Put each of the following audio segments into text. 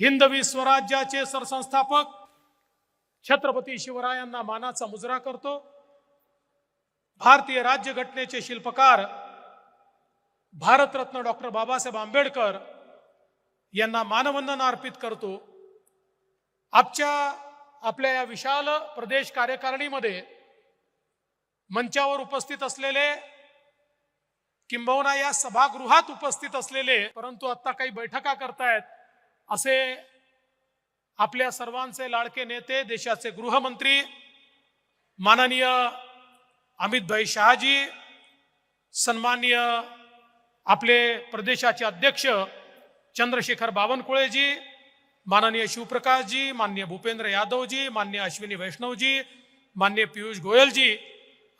हिंदवी स्वराज्याचे सरसंस्थापक छत्रपती शिवरायांना मानाचा मुजरा करतो. भारतीय राज्यघटनेचे शिल्पकार भारतरत्न डॉक्टर बाबासाहेब आंबेडकर यांना मानवंदना अर्पित करतो. आजच्या आपल्या या विशाल प्रदेश कार्यकारिणीमध्ये मंचावर उपस्थित असलेले किंबहुना या सभागृहात उपस्थित असलेले परंतु आता काही बैठका करतायत असे आपल्या सर्वांचे लाडके नेते देशाचे गृहमंत्री माननीय अमितभाई शहाजी सन्माननीय आपले प्रदेशाचे अध्यक्ष चंद्रशेखर बावनकुळेजी माननीय शिवप्रकाशजी माननीय भूपेंद्र यादवजी माननीय अश्विनी वैष्णवजी माननीय पियुष गोयलजी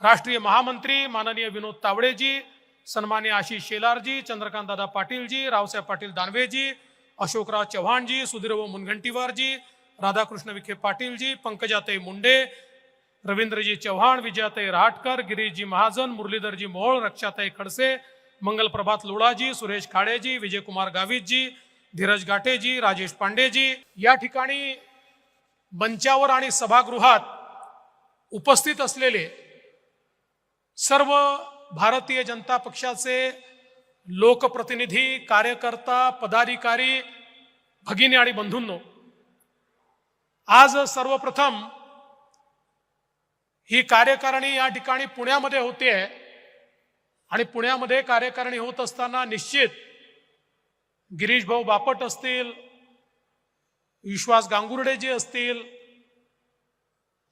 राष्ट्रीय महामंत्री माननीय विनोद तावडेजी सन्मान्य आशिष शेलारजी चंद्रकांत दादा पाटीलजी रावसाहेब पाटील दानवेजी अशोकराव चव्हाणजी सुधीरभाऊ मुनगंटीवारजी राधाकृष्ण विखे पाटीलजी पंकजाताई मुंडे रवींद्रजी चव्हाण विजयाताई रहाटकर गिरीशजी महाजन मुरलीधरजी मोहोळ रक्षाताई खडसे मंगलप्रभात लोळाजी सुरेश खाडेजी विजयकुमार गावितजी धीरज गाठेजी राजेश पांडेजी. या ठिकाणी मंचावर आणि सभागृहात उपस्थित असलेले सर्व भारतीय जनता पक्षाचे लोकप्रतिनिधी कार्यकर्ता पदाधिकारी भगिनी आणि बंधूंनो आज सर्वप्रथम ही कार्यकारिणी या ठिकाणी पुण्यामध्ये होते आणि पुण्यामध्ये कार्यकारिणी होत असताना निश्चित गिरीश भाऊ बापट असतील विश्वास गांगुर्डेजी असतील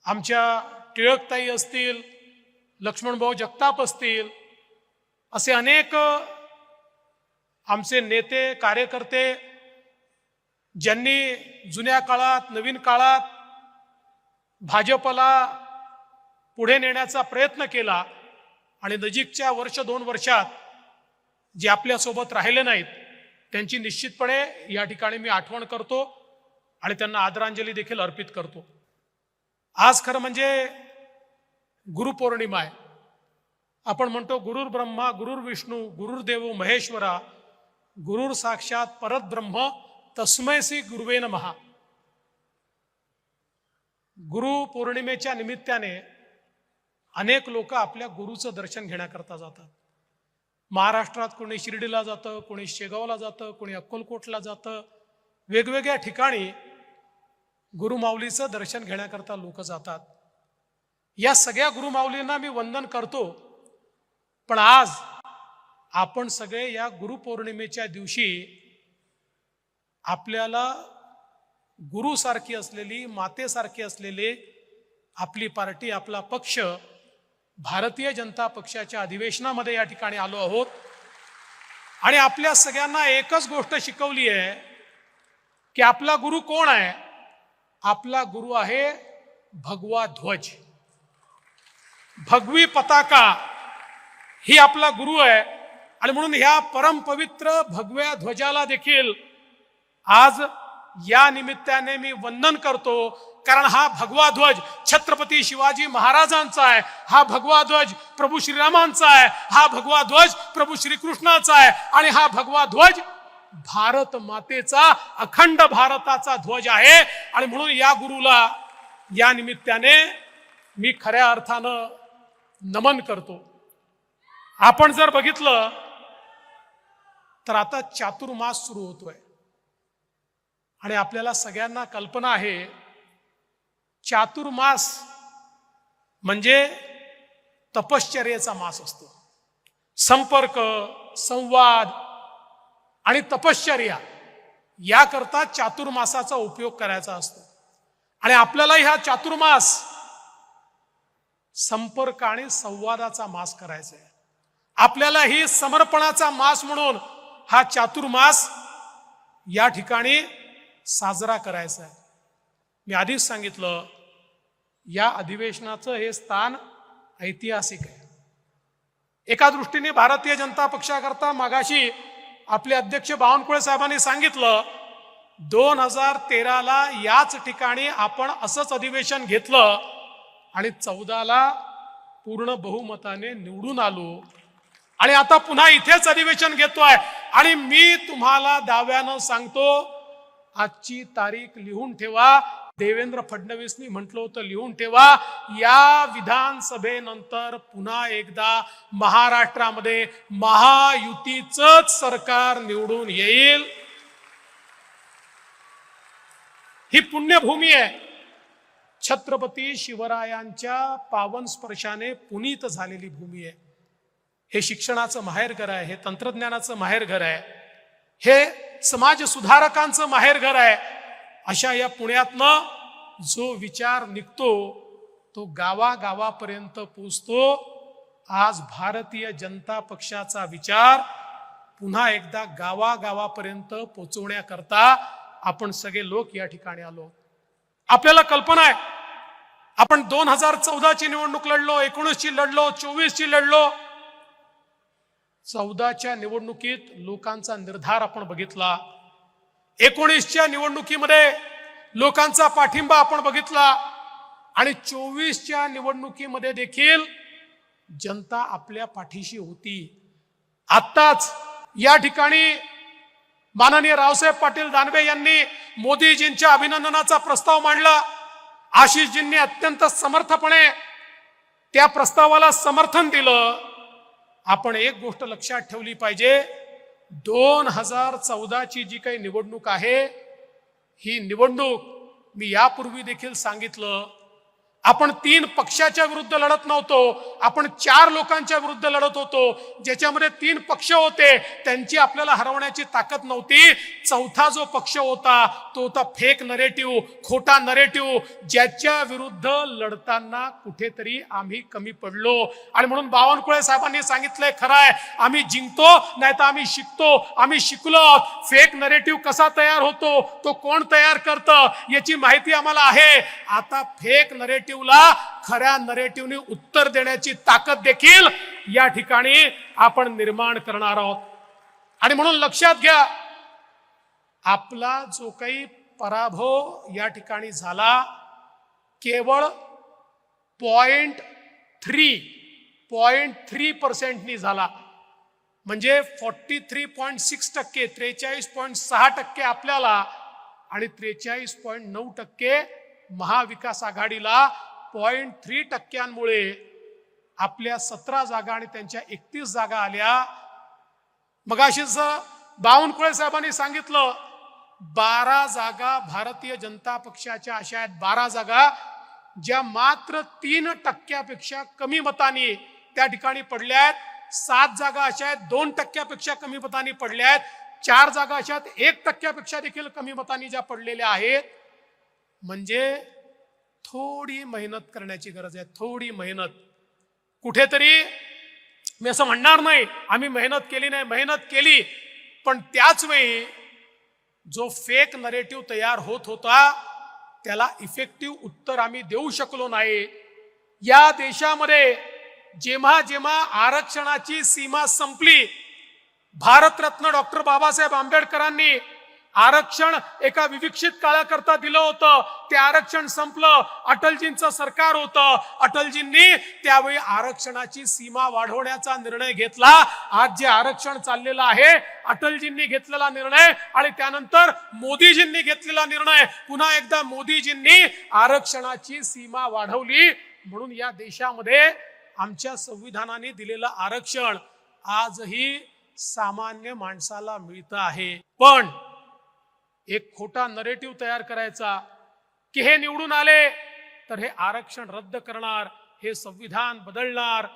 आमच्या टिळकताई असतील लक्ष्मणभाऊ जगताप असतील असे अनेक आमचे नेते कार्यकर्ते ज्यांनी जुन्या काळात नवीन काळात भाजपला पुढे नेण्याचा प्रयत्न केला आणि नजीकच्या वर्ष दोन वर्षात जे आपल्यासोबत राहिले नाहीत त्यांची निश्चितपणे या ठिकाणी मी आठवण करतो आणि त्यांना आदरांजली देखील अर्पित करतो. आज खरं म्हणजे गुरुपौर्णिमा आहे. आपण म्हणतो गुरुर ब्रह्मा गुरुर विष्णू गुरुर देव महेश्वरा गुरुर साक्षात परत ब्रह्म तस्मयसी गुरुवे महा गुरु पौर्णिमेच्या निमित्ताने अनेक लोक आपल्या गुरुचं दर्शन घेण्याकरता जातात. महाराष्ट्रात कोणी शिर्डीला जातं कोणी शेगावला जातं कोणी अक्कलकोटला जातं. वेगवेगळ्या ठिकाणी गुरुमाऊलीचं दर्शन घेण्याकरता लोक जातात. या सगळ्या गुरुमाऊलींना मी वंदन करतो. पण आज आपण सगळे या गुरुपौर्णिमेच्या दिवशी आपल्याला गुरुसारखी असलेली मातेसारखी असलेले आपली पार्टी आपला पक्ष भारतीय जनता पक्षाच्या अधिवेशनामध्ये या ठिकाणी आलो आहोत. आणि आपल्या सगळ्यांना एकच गोष्ट शिकवली आहे की आपला गुरु कोण आहे? आपला गुरु आहे भगवा ध्वज. भगवी पताका ही आपला गुरु आहे. आणि म्हणून ह्या परमपवित्र भगव्या ध्वजाला देखील आज या निमित्ताने मी वंदन करतो. कारण हा भगवा ध्वज छत्रपती शिवाजी महाराजांचा आहे. हा भगवा ध्वज प्रभू श्रीरामांचा आहे. हा भगवा ध्वज प्रभू श्रीकृष्णाचा आहे. आणि हा भगवा ध्वज भारत मातेचा अखंड भारताचा ध्वज आहे. आणि म्हणून या गुरुला या निमित्ताने मी खऱ्या अर्थानं नमन करतो. आपण जर बघितलं तर आता चातुर्मास सुरू होतोय. आणि आपल्याला सगळ्यांना कल्पना आहे चातुर्मास म्हणजे तपश्चर्याचा मास असतो. संपर्क संवाद आणि तपश्चर्या याकरता चातुर्मासाचा उपयोग करायचा असतो. आणि आपल्याला ह्या चातुर्मास संपर्क आणि संवादाचा मास करायचा आहे. आपल्याला ही समर्पणाचा मास म्हणून हा चातुर्मास या ठिकाणी साजरा करायचा आहे. मी आधीच सांगितलं या अधिवेशनाचं हे स्थान ऐतिहासिक आहे. एका दृष्टीने भारतीय जनता पक्षाकरता मागाशी आपले अध्यक्ष बावनकुळे साहेबांनी सांगितलं दोन हजार तेराला याच ठिकाणी आपण असंच अधिवेशन घेतलं आणि चौदाला पूर्ण बहुमताने निवडून आलो. आणि आता पुन्हा इथेच अधिवेशन घेतोय. आणि मी तुम्हाला दाव्यानं सांगतो आजची तारीख लिहून ठेवा. देवेंद्र फडणवीसनी म्हटलं होतं लिहून ठेवा. या विधानसभेनंतर पुन्हा एकदा महाराष्ट्रामध्ये महायुतीचंच सरकार निवडून येईल. ही पुण्यभूमी आहे. छत्रपती शिवरायांच्या पावन स्पर्शाने पुनीत झालेली भूमी आहे. हे शिक्षणाचं माहेरघर आहे हे तंत्रज्ञानाचं माहेरघर आहे हे समाज सुधारकांचं माहेरघर आहे अशा या पुण्यातनं जो विचार निघतो तो गावागावापर्यंत पोचतो आज भारतीय जनता पक्षाचा विचार पुन्हा एकदा गावागावापर्यंत पोचवण्याकरता आपण सगळे लोक या ठिकाणी आलो. आपल्याला कल्पना आहे आपण दोन हजार चौदाची निवडणूक लढलो एकोणीसची लढलो चोवीसची लढलो चौदाच्या निवडणुकीत लोकांचा निर्धार आपण बघितला. एकोणीसच्या निवडणुकीमध्ये लोकांचा पाठिंबा आपण बघितला. आणि चोवीसच्या निवडणुकीमध्ये देखील जनता आपल्या पाठीशी होती. आत्ताच या ठिकाणी माननीय रावसाहेब पाटील दानवे यांनी मोदीजींच्या अभिनंदनाचा प्रस्ताव मांडला. आशिषजींनी अत्यंत समर्थपणे त्या प्रस्तावाला समर्थन दिलं. आपण एक गोष्ट लक्षात ठेवली पाहिजे. दोन हजार चौदाची जी काही निवडणूक आहे ही निवडणूक मी यापूर्वी देखील सांगितलं. आपण तीन पक्षाच्या विरुद्ध लढत नव्हतो. आपण चार लोकांच्या विरुद्ध लढत होतो. ज्याच्यामध्ये तीन पक्ष होते त्यांची आपल्याला हरवण्याची ताकद नव्हती. चौथा जो पक्ष होता तो होता फेक नरेटिव्ह खोटा नरेटिव्ह ज्याच्या विरुद्ध लढताना कुठेतरी आम्ही कमी पडलो. आणि म्हणून बावनकुळे साहेबांनी सांगितलंय खरं आहे आम्ही जिंकतो नाही तर आम्ही शिकतो. आम्ही शिकलो. फेक नरेटिव्ह कसा तयार होतो? तो कोण तयार करतं? याची माहिती आम्हाला आहे. आता फेक नरेटिव्ह नरेटिव्हला खऱ्या नरेटिव्हने उत्तर देण्याची ताकद देखील या ठिकाणी आपण निर्माण करणार आहोत. आणि म्हणून लक्षात घ्या आपला जो काही पराभव या ठिकाणी झाला केवळ पॉइंट थ्री पॉइंट थ्री पर्सेंटनी झाला. म्हणजे फॉर्टी थ्री पॉईंट सिक्स टक्के त्रेचाळीस पॉईंट सहा टक्के आपल्याला आणि त्रेचाळीस पॉईंट नऊ टक्के महाविकास आघाडीला पॉईंट थ्री टक्क्यांमुळे आपल्या सतरा जागा आणि त्यांच्या एकतीस जागा आल्या. मगाशीच बावनकुळे साहेबांनी सांगितलं बारा जागा भारतीय जनता पक्षाच्या अशा आहेत बारा जागा ज्या मात्र तीन टक्क्यापेक्षा कमी मतांनी त्या ठिकाणी पडल्या आहेत. सात जागा अशा आहेत दोन टक्क्यापेक्षा कमी मतांनी पडल्या आहेत. चार जागा अशा आहेत एक टक्क्यापेक्षा देखील कमी मतांनी ज्या पडलेल्या आहेत. म्हणजे थोडी मेहनत करण्याची गरज आहे थोडी मेहनत. कुठेतरी मी असं म्हणणार नाही आम्ही मेहनत केली नाही मेहनत केली पण त्याच वेळी जो फेक नरेटिव्ह तयार होत होता त्याला इफेक्टिव्ह उत्तर आम्ही देऊ शकलो नाही. या देशामध्ये जेव्हा जेव्हा आरक्षणाची सीमा संपली भारतरत्न डॉक्टर बाबासाहेब आंबेडकरांनी आरक्षण एका विविक्षित काळाकरता दिलं होतं. ते आरक्षण संपलं. अटलजींचं सरकार होतं. अटलजींनी त्यावेळी आरक्षणाची सीमा वाढवण्याचा निर्णय घेतला. आज जे आरक्षण चाललेलं आहे अटलजींनी घेतलेला निर्णय आणि त्यानंतर मोदीजींनी घेतलेला निर्णय. पुन्हा एकदा मोदीजींनी आरक्षणाची सीमा वाढवली. म्हणून या देशामध्ये आमच्या संविधानाने दिलेलं आरक्षण आजही सामान्य माणसाला मिळतं आहे. पण एक खोटा नरेटिव्ह तयार करायचा की हे निवडून आले तर हे आरक्षण रद्द करणार हे संविधान बदलणार.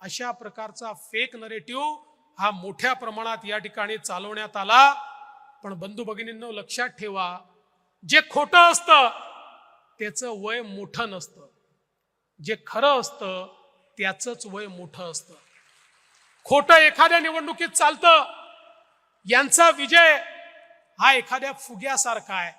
अशा प्रकारचा फेक नरेटिव्ह हा मोठ्या प्रमाणात या ठिकाणी चालवण्यात आला. पण बंधू भगिनींनो लक्षात ठेवा जे खोटं असतं त्याचं वय मोठं नसतं. जे खरं असतं त्याचंच वय मोठं असतं. खोटं एखाद्या निवडणुकीत चालतं यांचा विजय हा एखाद्या फुग्यासारखा आहे.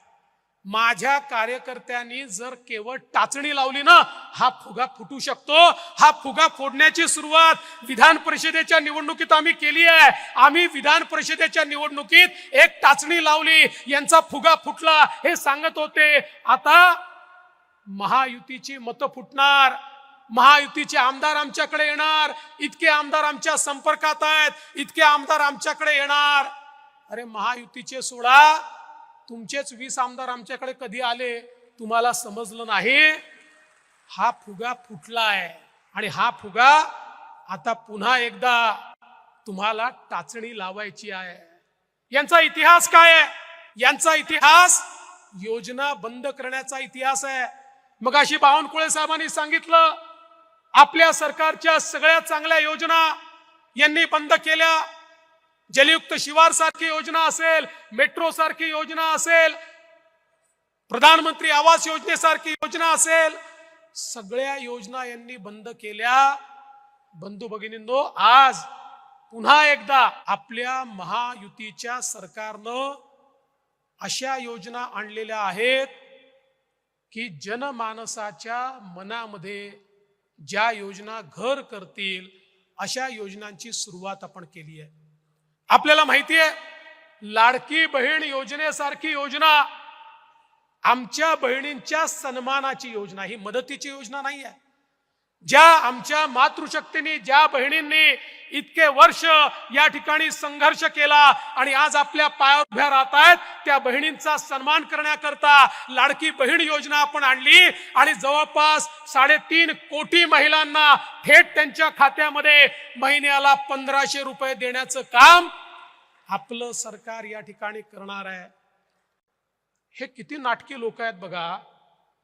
माझ्या कार्यकर्त्यांनी जर केवळ टाचणी लावली ना हा फुगा फुटू शकतो. हा फुगा फोडण्याची सुरुवात विधान परिषदेच्या निवडणुकीत आम्ही केली आहे. आम्ही विधान परिषदेच्या निवडणुकीत एक टाचणी लावली. यांचा फुगा फुटला हे सांगत होते. आता महायुतीची मतं फुटणार. महायुतीचे आमदार आमच्याकडे येणार. इतके आमदार आमच्या संपर्कात आहेत. इतके आमदार आमच्याकडे येणार. अरे महायुतीचे सोडा. तुमचेच वीस आमदार आमच्याकडे कधी आले तुम्हाला समजलं नाही. हा फुगा फुटला आहे आणि हा फुगा आता पुन्हा एकदा तुम्हाला टाचणी लावायची आहे. यांचा इतिहास काय आहे? यांचा इतिहास योजना बंद करण्याचा इतिहास आहे. मग अशी बावनकुळे साहेबांनी सांगितलं आपल्या सरकारच्या सगळ्या चांगल्या योजना यांनी बंद केल्या. जलयुक्त शिवार सारखी योजना असेल मेट्रो सारखी योजना असेल प्रधानमंत्री आवास योजनेसारखी योजना असेल सगळ्या योजना यांनी बंद केल्या. बंधू भगिनींनो आज पुन्हा एकदा आपल्या महायुतीच्या सरकारनं अशा योजना आणलेल्या आहेत की जनमानसाच्या मनामध्ये ज्या योजना घर करतील अशा योजनांची सुरुवात आपण केली आहे. आपल्याला माहिती आहे लाडकी बहीण योजनेसारखी योजना आमच्या बहिणींच्या सन्मानाची योजना ही मदतीची योजना नाही आहे ज्या आमच्या मातृशक्तीने ज्या बहिणींनी इतके वर्ष या ठिकाणी संघर्ष केला आणि आज आपल्या पायावर उभ्या राहत आहेत त्या बहिणींचा सन्मान करण्याकरता लाडकी बहीण योजना आपण आणली आणि जवळपास साडेतीन कोटी महिलांना थेट त्यांच्या खात्यामध्ये महिन्याला पंधराशे रुपये देण्याचं काम आपलं सरकार या ठिकाणी करणार आहे. हे किती नाटकी लोक आहेत बघा.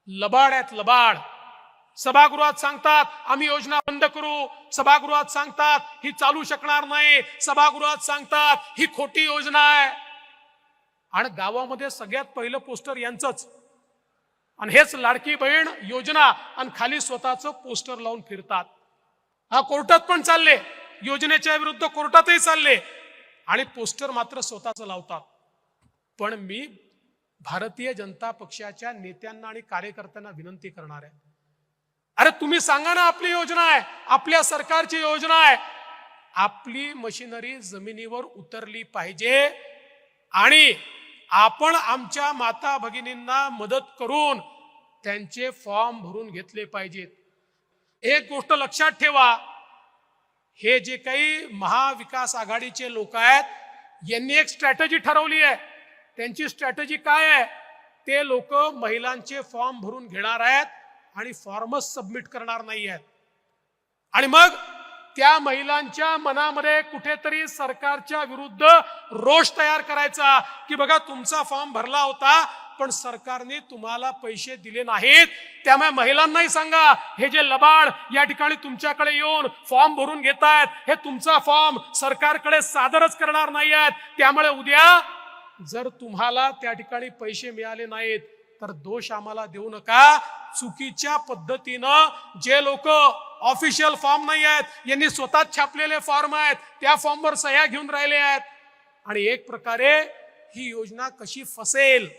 लबाड आहेत लबाड. सभागृहात सांगतात आम्ही योजना बंद करू. सभागृहात सांगतात ही चालू शकणार नाही. सभागृहात सांगतात ही खोटी योजना आहे. आणि गावामध्ये सगळ्यात पहिलं पोस्टर यांचंच. आणि हेच लाडकी बहीण योजना आणि खाली स्वतःचं पोस्टर लावून फिरतात. हा कोर्टात पण चालले. योजनेच्या विरुद्ध कोर्टातही चालले. आणि पोस्टर मात्र स्वतःच लावतात. पण मी भारतीय जनता पक्षाच्या नेत्यांना आणि कार्यकर्त्यांना विनंती करणार आहे. अरे तुम्ही सांगा ना आपली योजना आहे आपल्या सरकारची योजना आहे. आपली मशिनरी जमिनीवर उतरली पाहिजे आणि आपण आमच्या माता भगिनींना मदत करून त्यांचे फॉर्म भरून घेतले पाहिजेत. एक गोष्ट लक्षात ठेवा हे जे काही महाविकास आघाडीचे लोक आहेत यांनी एक स्ट्रॅटजी ठरवली आहे. त्यांची स्ट्रॅटजी काय आहे? ते लोक महिलांचे फॉर्म भरून घेणार आहेत आणि फॉर्मच सबमिट करणार नाही आहेत आणि मग त्या महिलांच्या मनामध्ये कुठेतरी सरकारच्या विरुद्ध रोष तयार करायचा की बघा तुमचा फॉर्म भरला होता पण सरकारने तुम्हाला पैसे दिले नाहीत. त्यामुळे महिलांनाही सांगा हे जे लबाड या ठिकाणी तुमच्याकडे येऊन फॉर्म भरून घेत आहेत हे तुमचा फॉर्म सरकारकडे सादरच करणार नाही आहेत त्यामुळे उद्या जर तुम्हाला त्या ठिकाणी पैसे मिळाले नाहीत तर दोष आम्हाला देऊ नका. चुकीच्या पद्धतीनं जे लोक ऑफिशियल फॉर्म नाही आहेत यांनी स्वतः छापलेले फॉर्म आहेत त्या फॉर्मवर सह्या घेऊन राहिले आहेत. आणि एक प्रकारे ही योजना कशी फसेल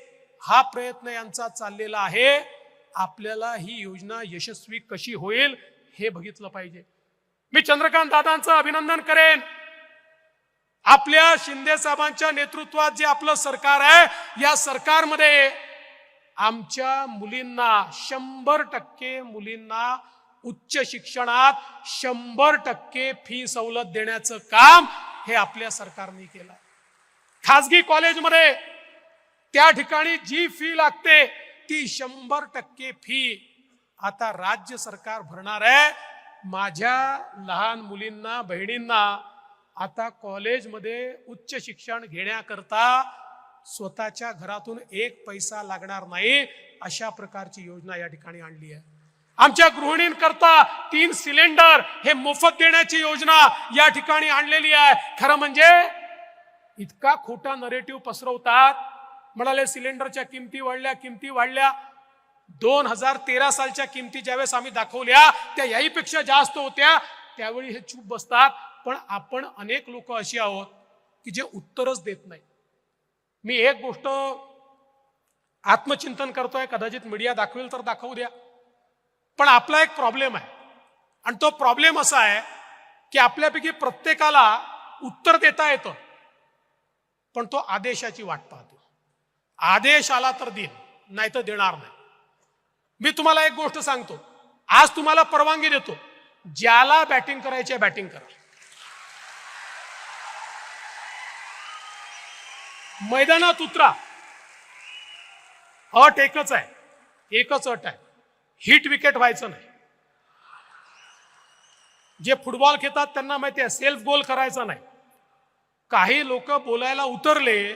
हा प्रयत्न यांचा चाललेला आहे. आपल्याला ही योजना यशस्वी कशी होईल हे बघितलं पाहिजे. मी चंद्रकांत दादांचं अभिनंदन करेन. आपल्या शिंदे साहेबांच्या नेतृत्वात जे आपलं सरकार आहे या सरकारमध्ये आमच्या मुलींना शंभर टक्के मुलींना उच्च शिक्षणात शंभर टक्के फी सवलत देण्याचं काम हे आपल्या सरकारने केलं. खासगी कॉलेजमध्ये त्या ठिकाणी जी फी लागते ती शंभर टक्के फी आता राज्य सरकार भरणार आहे. माझ्या लहान मुलींना बहिणींना आता कॉलेजमध्ये उच्च शिक्षण घेण्याकरता स्वतःच्या घरातून एक पैसा लागणार नाही अशा प्रकारची योजना या ठिकाणी आणली आहे. आमच्या गृहिणींकरता तीन सिलेंडर हे मोफत देण्याची योजना या ठिकाणी आणलेली आहे. खरं म्हणजे इतका खोटा नरेटिव्ह पसरवतात. म्हणाले सिलेंडरच्या किमती वाढल्या किमती वाढल्या. दोन हजार तेरा सालच्या किमती ज्यावेळेस आम्ही दाखवल्या त्या याहीपेक्षा जास्त होत्या. त्यावेळी हे चूप बसतात. पण आपण अनेक लोक अशी आहोत की जे उत्तरच देत नाही मी एक गोष्ट आत्मचिंतन करतोय कदाचित मीडिया दाखवेल तर दाखवू द्या. पण आपला एक प्रॉब्लेम आहे. आणि तो प्रॉब्लेम असा आहे की आपल्यापैकी प्रत्येकाला उत्तर देता येतं. पण तो आदेशाची वाट पाहतो. आदेश आला तर देईन नाही तर देणार नाही. मी तुम्हाला एक गोष्ट सांगतो. आज तुम्हाला परवानगी देतो. ज्याला बॅटिंग करायची आहे बॅटिंग करा. मैदानात उतरा. अट एकच आहे. एकच अट आहे. हिट विकेट व्हायचं नाही. जे फुटबॉल खेळतात त्यांना माहिती आहे सेल्फ गोल करायचा नाही. काही लोक बोलायला उतरले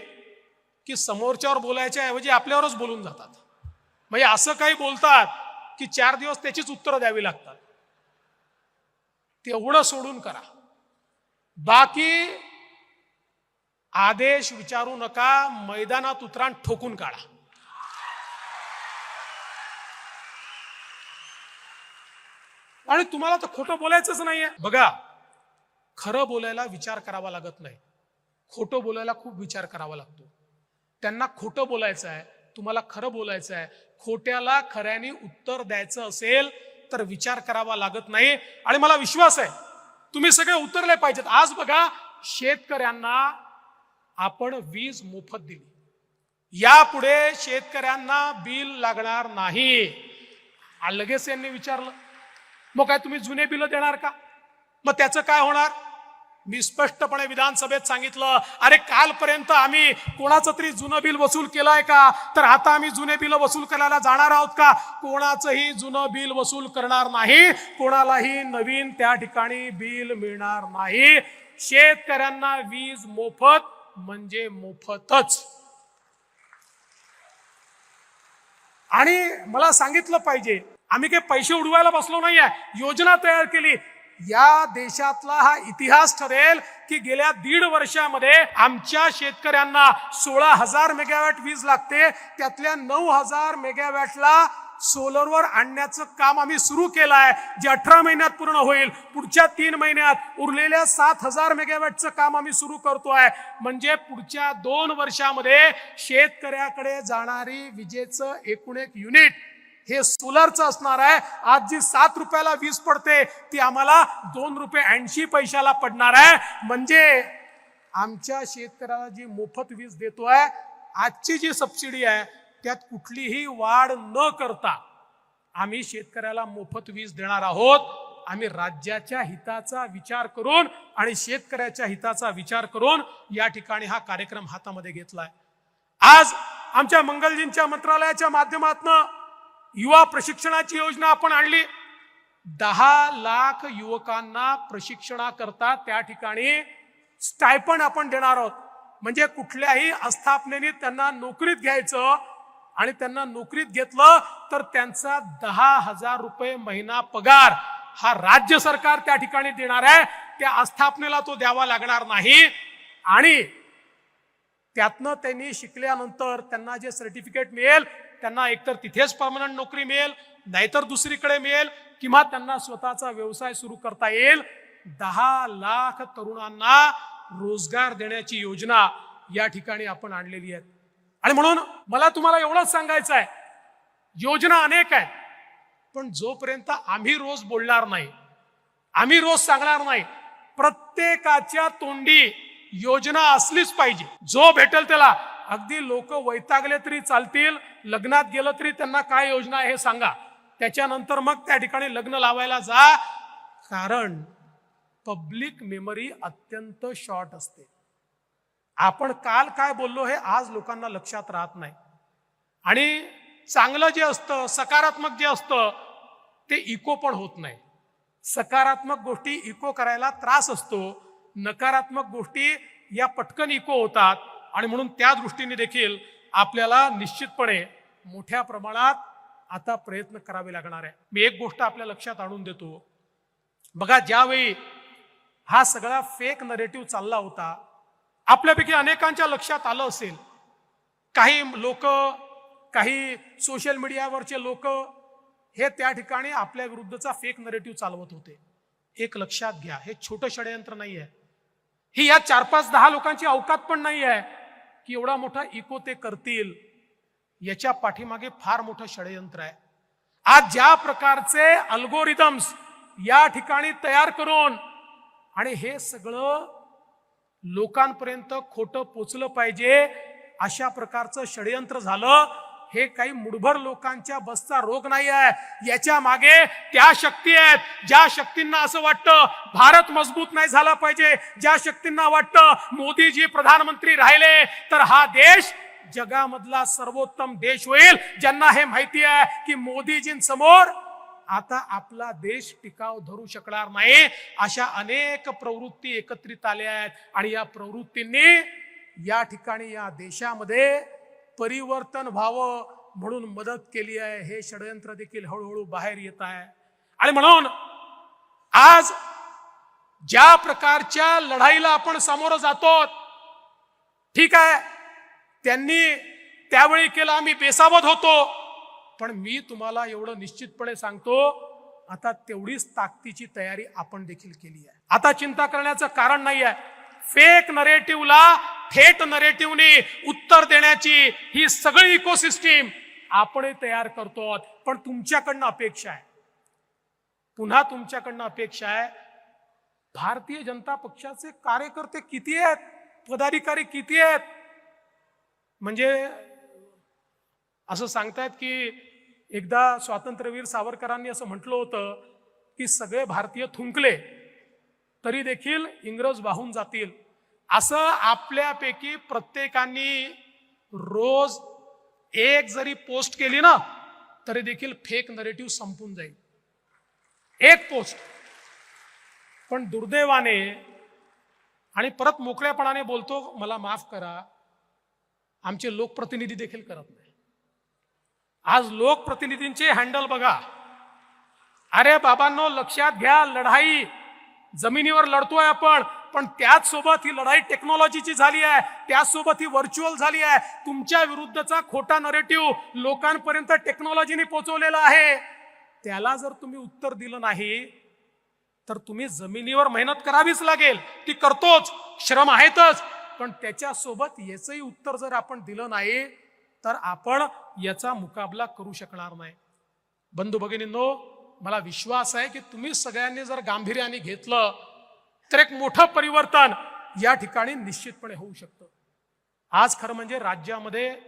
की समोरच्यावर बोलायच्या ऐवजी आपल्यावरच बोलून जातात. म्हणजे असं काही बोलतात की चार दिवस त्याचीच उत्तरं द्यावी लागतात. तेवढं सोडून करा. बाकी आदेश विचारू नका मैदानात उतरान ठोकून काढा. आणि तुम्हाला तर खोटं बोलायचंच नाहीये. बघा खरं बोलायला विचार करावा लागत नाही. खोटं बोलायला खूप विचार करावा लागतो. त्यांना खोटं बोलायचं आहे तुम्हाला खरं बोलायचं आहे खोट्याला खऱ्याने उत्तर द्यायचं असेल तर विचार करावा लागत नाही. आणि मला विश्वास आहे तुम्ही सगळे उतरले पाहिजेत. आज बघा शेतकऱ्यांना आपण वीज मोफत दिली. यापुढे शेतकऱ्यांना बिल लागणार नाही. आ, लगेच यांनी विचारलं मग काय तुम्ही जुने बिल देणार का? मग त्याचं काय होणार? मी स्पष्टपणे विधानसभेत सांगितलं अरे कालपर्यंत आम्ही कोणाचं तरी जुनं बिल वसूल केलंय का? तर आता आम्ही जुने बिल वसूल करायला जाणार आहोत का? कोणाचंही जुनं बिल वसूल करणार नाही. कोणालाही नवीन त्या ठिकाणी बिल मिळणार नाही. शेतकऱ्यांना वीज मोफत म्हणजे मोफतच. आणि मला सांगितलं पाहिजे आम्ही काही पैसे उडवायला बसलो नाहीये योजना तयार केली. या देशातला हा इतिहास ठरेल की गेल्या दीड वर्षामध्ये आमच्या शेतकऱ्यांना सोळा हजार मेगावॅट वीज लागते त्यातल्या नऊ हजार मेगावॅटला सोलरवर आणण्याचं काम आम्ही सुरू केलं आहे जे अठरा महिन्यात पूर्ण होईल पुढच्या तीन महिन्यात उरलेल्या सात हजार मेगावॅटचं काम आम्ही सुरू आहे म्हणजे पुढच्या दोन वर्षामध्ये शेतकऱ्याकडे जाणारी विजेचं एकूण एक युनिट हे सोलरचं असणार आहे. आज जी सात रुपयाला वीज पडते ती आम्हाला दोन रुपये ऐंशी पैशाला पडणार आहे. म्हणजे आमच्या शेतकऱ्याला जी मोफत वीज देतो आहे आजची जी सबसिडी आहे त्यात कुठलीही वाढ न करता आम्ही शेतकऱ्याला मोफत वीज देणार आहोत. आम्ही राज्याच्या हिताचा विचार करून आणि शेतकऱ्याच्या हिताचा विचार करून या ठिकाणी हा कार्यक्रम हातामध्ये घेतलाय. आज आमच्या मंगलजींच्या मंत्रालयाच्या माध्यमातून युवा प्रशिक्षणाची योजना आपण आणली. दहा लाख युवकांना प्रशिक्षणाकरता त्या ठिकाणी स्टायपंड आपण देणार आहोत. म्हणजे कुठल्याही आस्थापनेने त्यांना नोकरीत घ्यायचं आणि त्यांना नोकरीत घेतलं तर त्यांचा दहा हजार रुपये महिना पगार हा राज्य सरकार त्या ठिकाणी देणार आहे. त्या आस्थापनेला तो द्यावा लागणार नाही. आणि त्यातनं त्यांनी शिकल्यानंतर त्यांना जे सर्टिफिकेट मिळेल त्यांना एकतर तिथेच परमनंट नोकरी मिळेल नाहीतर दुसरीकडे मिळेल किंवा त्यांना स्वतःचा व्यवसाय सुरू करता येईल. दहा लाख तरुणांना रोजगार देण्याची योजना या ठिकाणी आपण आणलेली आहे आणि म्हणून मला तुम्हाला एवढंच सांगायचं आहे. योजना अनेक आहेत. पण जोपर्यंत आम्ही रोज बोलणार नाही आम्ही रोज सांगणार नाही प्रत्येकाच्या तोंडी योजना असलीच पाहिजे. जो भेटेल त्याला. अगदी लोक वैतागले तरी चालतील लग्नात गेलं तरी त्यांना काय योजना आहे हे सांगा. त्याच्यानंतर मग त्या ठिकाणी लग्न लावायला जा. कारण पब्लिक मेमरी अत्यंत शॉर्ट असते. आपण काल काय बोललो हे आज लोकांना लक्षात राहत नाही. आणि चांगलं जे असतं सकारात्मक जे असतं ते इको पण होत नाही. सकारात्मक गोष्टी इको करायला त्रास असतो. नकारात्मक गोष्टी या पटकन इको होतात आणि म्हणून त्या दृष्टीने देखील आपल्याला निश्चितपणे मोठ्या प्रमाणात आता प्रयत्न करावे लागणार आहे. मी एक गोष्ट आपल्या लक्षात आणून देतो. बघा ज्यावेळी हा सगळा फेक नरेटिव्ह चालला होता आपल्यापैकी अनेकांच्या लक्षात आलं असेल. काही लोक काही सोशल मीडियावरचे लोक हे त्या ठिकाणी आपल्या विरुद्धचा फेक नरेटिव्ह चालवत होते. एक लक्षात घ्या हे छोटं षडयंत्र नाही आहे ही या चार पाच दहा लोकांची अवकात पण नाही आहे की एवढा मोठा इको ते करतील. याच्या पाठीमागे फार मोठं षडयंत्र आहे. आज ज्या प्रकारचे अल्गोरिदम्स या ठिकाणी तयार करून आणि हे सगळं लोकांपर्यंत खोटं पोचलं पाहिजे अशा प्रकारचं षडयंत्र झालं हे काही मुठभर लोकांच्या बसचा रोग नाही आहे. याच्या मागे त्या शक्ती आहेत ज्या शक्तींना असं वाटतं भारत मजबूत नाही झाला पाहिजे ज्या शक्तींना वाटतं मोदीजी प्रधानमंत्री राहिले तर हा देश जगामधला सर्वोत्तम देश होईल ज्यांना हे माहिती आहे की मोदीजींसमोर आता आपला देश टिकाव धरू शकणार नाही अशा अनेक प्रवृत्ती एकत्रित आल्या आहेत. आणि या प्रवृत्तींनी या ठिकाणी या देशामध्ये परिवर्तन व्हावं म्हणून मदत केली आहे. हे षडयंत्र देखील हळूहळू बाहेर येत आहे. आणि म्हणून आज ज्या प्रकारच्या लढाईला आपण सामोरं जातो ठीक आहे त्यांनी त्यावेळी केलं आम्ही बेसावध होतो. पण मी तुम्हाला एवढं निश्चितपणे सांगतो आता तेवढीच ताकदीची तयारी आपण देखील केली आहे. आता चिंता करण्याचं कारण नाही आहे फेक नरेटिव्हला थेट नरेटिव्हने उत्तर देण्याची ही सगळी इकोसिस्टीम आपण तयार करतो पण तुमच्याकडनं अपेक्षा आहे. पुन्हा तुमच्याकडनं अपेक्षा आहे. भारतीय जनता पक्षाचे कार्यकर्ते किती आहेत? पदाधिकारी किती आहेत? म्हणजे असं सांगतायत की एकदा स्वातंत्र्यवीर सावरकरांनी असं म्हटलं होतं की सगळे भारतीय थुंकले तरी देखील इंग्रज वाहून जातील. असं आपल्यापैकी प्रत्येकाने रोज एक जरी पोस्ट केली ना तरी देखील फेक नरेटिव्ह संपून जाईल. एक पोस्ट. पण दुर्दैवाने आणि परत मोकळ्यापणाने बोलतो मला माफ करा आमचे लोकप्रतिनिधी देखील करत नाही आज लोकप्रतिनिधींचे हँडल बघा. अरे बाबांनो लक्षात घ्या लढाई. जमिनीवर लढतोय आपण पण त्याच सोबत ही लढाई टेक्नॉलॉजीची झाली आहे. त्याचसोबत ही व्हर्च्युअल झाली आहे. तुमच्या विरुद्धचा खोटा नरेटिव्ह लोकांपर्यंत टेक्नॉलॉजीने पोहोचवलेला आहे. त्याला जर तुम्ही उत्तर दिलं नाही तर तुम्ही जमिनीवर मेहनत करावीच लागेल. ती करतोच श्रम आहेतच. पण त्याच्यासोबत याचंही उत्तर जर आपण दिलं नाही तर आपण याचा मुकाबला करू शकणार नाही. बंधू भगिनींनो मला विश्वास आहे की तुम्ही सगळ्यांनी जर गांभीर्याने घेतलं तर एक मोठं परिवर्तन या ठिकाणी निश्चितपणे होऊ शकतं. आज खरं म्हणजे राज्यामध्ये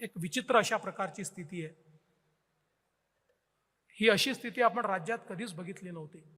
एक विचित्र अशा प्रकारची स्थिती आहे. ही अशी स्थिती आपण राज्यात कधीच बघितली नव्हती.